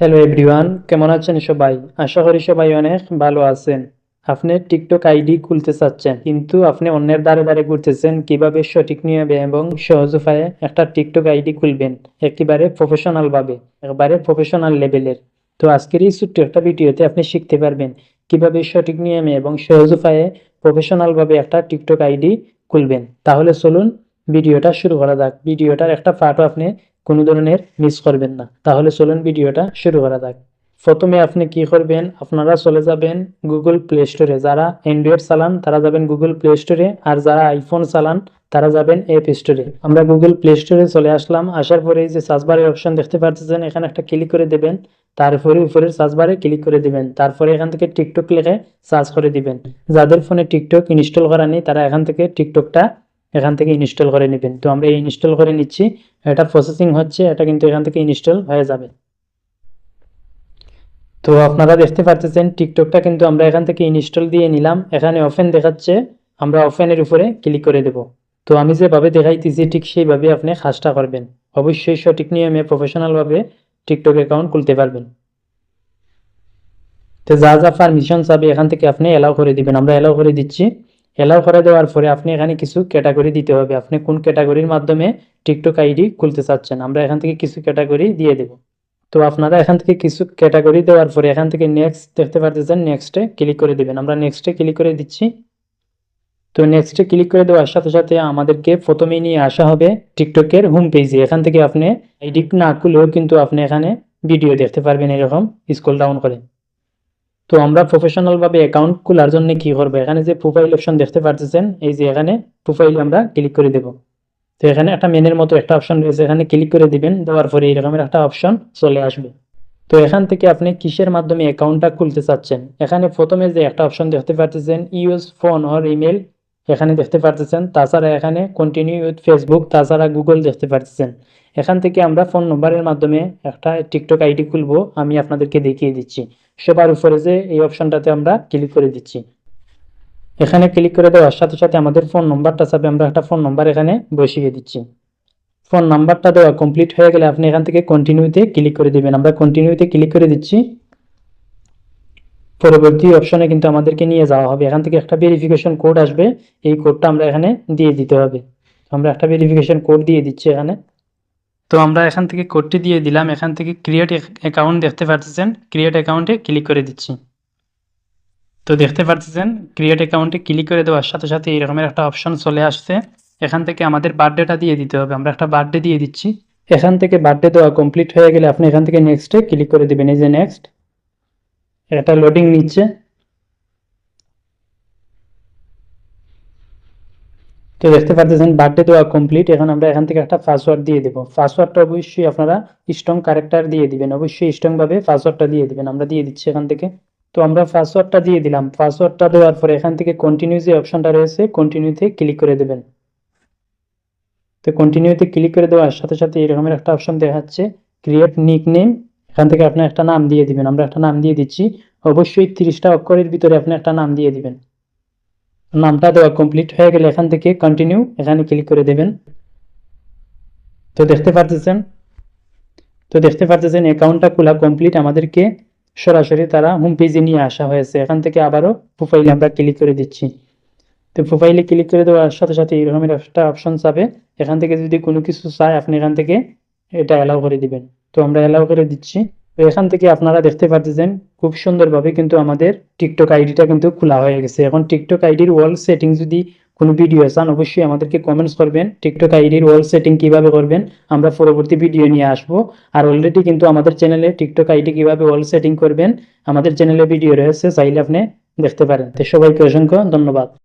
Hello everyone কেমন আছেন সবাই? আশা করি সবাই অনেক ভালো আছেন। আপনি টিকটক আইডি খুলতে চাচ্ছেন, কিন্তু আপনি অন্যের দ্বারে দ্বারে ঘুরতেছেন, কীভাবে সঠিক নিয়মে এবং সহজ উপায়ে একটা টিকটক আইডি খুলবেন? একেবারে প্রফেশনাল ভাবে, একেবারে প্রফেশনাল লেভেলের তো আজকের এই ছোট্ট একটা ভিডিওতে আপনি শিখতে পারবেন, কীভাবে সঠিক নিয়মে এবং সহজ উপায়ে প্রফেশনাল ভাবে একটা টিকটক আইডি খুলবেন। তাহলে চলুন ভিডিওটা শুরু করা যাক। ভিডিওটার একটা পার্টও আপনি কোনো ধরনের মিস করবেন না। তাহলে চলুন ভিডিওটা শুরু করা যাক। প্রথমে আপনি কি করবেন? আপনারা চলে যাবেন গুগল প্লে স্টোরে যারা অ্যান্ড্রয়েড চালান, তারা যাবেন গুগল প্লে স্টোরে আর যারা আইফোন চালান, তারা যাবেন অ্যাপ স্টোরে আমরা গুগল প্লে স্টোরে চলে আসলাম। আসার পরে যে সার্চবারের অপশন দেখতে পাচ্ছেন, এখানে একটা ক্লিক করে দেবেন। তারপরে উপরের সার্চবারে ক্লিক করে দিবেন। তারপরে এখান থেকে টিকটক লিখে সার্চ করে দিবেন। যাদের ফোনে টিকটক ইনস্টল করা নেই, তারা এখান থেকে টিকটকটা এখান থেকে ইনস্টল করে নেবেন। তো আমরা ইনস্টল করে নিচ্ছি। এটা প্রসেসিং হচ্ছে, এটা কিন্তু এখান থেকে ইনস্টল হয়ে যাবে। তো আপনারা দেখতে পাচ্ছেন টিকটকটা কিন্তু আমরা এখান থেকে ইনস্টল দিয়ে নিলাম। এখানে ওপেন দেখাচ্ছে। আমরা ওপেনের উপরে ক্লিক করে দেব। তো আমি যেভাবে দেখাইতেছি, ঠিক সেইভাবে আপনি কাজটা করবেন। অবশ্যই সঠিক নিয়মে প্রফেশনালভাবে টিকটক অ্যাকাউন্ট খুলতে পারবেন। তো যা যা পারমিশন চাবে এখান থেকে আপনি এলাও করে দিবেন। আমরা এলাও করে দিচ্ছি। এলাও করে দেওয়ার পরে আপনি এখানে কিছু ক্যাটাগরি দিতে হবে। আপনি কোন ক্যাটাগরির মাধ্যমে টিকটক আইডি খুলতে চাচ্ছেন? আমরা এখান থেকে কিছু ক্যাটাগরি দিয়ে দেব। তো আপনারা এখান থেকে কিছু ক্যাটাগরি দেওয়ার পরে এখান থেকে নেক্সট দেখতে পারতেছেন নেক্সটে ক্লিক করে দেবেন। আমরা নেক্সটে ক্লিক করে দিচ্ছি। তো নেক্সটে ক্লিক করে দেওয়ার সাথে সাথে আমাদেরকে প্রথমেই নিয়ে আসা হবে টিকটকের হোম পেজে এখান থেকে আপনি আইডি না খুলেও কিন্তু আপনি এখানে ভিডিও দেখতে পারবেন এরকম। স্কুল ডাউন করে। তো আমরা প্রফেশনাল ভাবে অ্যাকাউন্ট খোলার জন্য কি করব? এখানে যে প্রোফাইল অপশন দেখতে পারতেছেন, এই যে এখানে প্রোফাইল আমরা ক্লিক করে দেব। তো এখানে একটা মেনের মতো একটা অপশন রয়েছে, এখানে ক্লিক করে দিবেন, দেওয়ার পরে এরকমের একটা অপশন চলে আসবে। তো এখান থেকে আপনি কিসের মাধ্যমে অ্যাকাউন্টটা খুলতে চাচ্ছেন? এখানে প্রথমে যে একটা অপশন দেখতে পাচ্ছেন ইউজ ফোন অর ইমেল এখানে দেখতে পারতেছেন, তাছাড়া এখানে কন্টিনিউ উইথ ফেসবুক তাছাড়া গুগল দেখতে পারতেছেন। এখান থেকে আমরা ফোন নম্বরের মাধ্যমে একটা টিকটক আইডি খুলবো, আমি আপনাদেরকে দেখিয়ে দিচ্ছি। সবার উপরে যে এই অপশনটাতে আমরা ক্লিক করে দিচ্ছি। এখানে ক্লিক করে দেওয়ার সাথে সাথে আমাদের ফোন নম্বরটা চাপে আমরা একটা ফোন নম্বর এখানে বসিয়ে দিচ্ছি। ফোন নাম্বারটা দেওয়া কমপ্লিট হয়ে গেলে আপনি এখান থেকে কন্টিনিউতে ক্লিক করে দিবেন। আমরা কন্টিনিউতে ক্লিক করে দিচ্ছি। পরবর্তী অপশনে কিন্তু আমাদেরকে নিয়ে যাওয়া হবে। এখান থেকে একটা ভেরিফিকেশন কোড আসবে। এই কোডটা আমরা এখানে দিয়ে দিতে হবে। আমরা একটা ভেরিফিকেশন কোড দিয়ে দিচ্ছি এখানে। তো আমরা এখান থেকে কোডটি দিয়ে দিলাম। এখান থেকে ক্রিয়েট অ্যাকাউন্ট দেখতে পাচ্ছেন ক্রিয়েট অ্যাকাউন্টে ক্লিক করে দিচ্ছি। তো দেখতে পাচ্ছেন ক্রিয়েট অ্যাকাউন্টে ক্লিক করে দেওয়ার সাথে সাথে এরকমের একটা অপশন চলে আসছে। এখান থেকে আমাদের বার্থডেটা দিয়ে দিতে হবে। আমরা একটা বার্থডে দিয়ে দিচ্ছি। এখান থেকে বার্থডে দেওয়া কমপ্লিট হয়ে গেলে আপনি এখান থেকে নেক্সটে ক্লিক করে দেবেন। এই যে নেক্সট এটা লোডিং নিচ্ছে। তো দেখতে পাচ্ছেন বার্থডে দেওয়া কমপ্লিট এখন আমরা এখান থেকে একটা পাসওয়ার্ড দিয়ে দেবো। পাসওয়ার্ডটা অবশ্যই আপনারা স্ট্রং ক্যারেক্টার দিয়ে দিবেন। অবশ্যই স্ট্রংভাবে পাসওয়ার্ডটা দিয়ে দিবেন। আমরা দিয়ে দিচ্ছি এখান থেকে। তো আমরা পাসওয়ার্ডটা দিয়ে দিলাম। পাসওয়ার্ডটা দেওয়ার পরে এখান থেকে কন্টিনিউ যে অপশনটা রয়েছে কন্টিনিউতে ক্লিক করে দেবেন। তো কন্টিনিউতে ক্লিক করে দেওয়ার সাথে সাথে এরকমের একটা অপশন দেখাচ্ছে। ক্রিয়েট নিক নেম এখান থেকে আপনি একটা নাম দিয়ে দিবেন। আমরা একটা নাম দিয়ে দিচ্ছি। অবশ্যই তিরিশটা অক্ষরের ভিতরে আপনি একটা নাম দিয়ে দিবেন। নামটা দেওয়া কমপ্লিট হয়ে গেলে এখান থেকে কন্টিনিউ এখানে ক্লিক করে দেবেন। তো দেখতে পারতেছেন? তো দেখতে পারতেছেন অ্যাকাউন্টটা খোলা কমপ্লিট আমাদেরকে সরাসরি তারা হোম পেজে নিয়ে আসা হয়েছে। এখান থেকে আবারও প্রোফাইলে আমরা ক্লিক করে দিচ্ছি। তো প্রোফাইলে ক্লিক করে দেওয়ার সাথে সাথে এরকমের একটা অপশন চাবে এখান থেকে যদি কোনো কিছু চায়, আপনি এখান থেকে এটা অ্যালাউ করে দিবেন। তো আমরা অ্যালাউ করে দিচ্ছি। তো এখান থেকে আপনারা দেখতে পাচ্ছেন খুব সুন্দরভাবে কিন্তু আমাদের টিকটক আইডিটা কিন্তু খোলা হয়ে গেছে। এখন টিকটক আইডির ওয়াল সেটিং যদি কোনো ভিডিও চান, অবশ্যই আমাদেরকে কমেন্টস করবেন। টিকটক আইডির ওয়াল সেটিং কীভাবে করবেন, আমরা পরবর্তী ভিডিও নিয়ে আসব। আর অলরেডি কিন্তু আমাদের চ্যানেলে টিকটক আইডি কীভাবে ওয়াল সেটিং করবেন, আমাদের চ্যানেলে ভিডিও রয়েছে, চাইলে আপনি দেখতে পারেন। তো সবাইকে অসংখ্য ধন্যবাদ।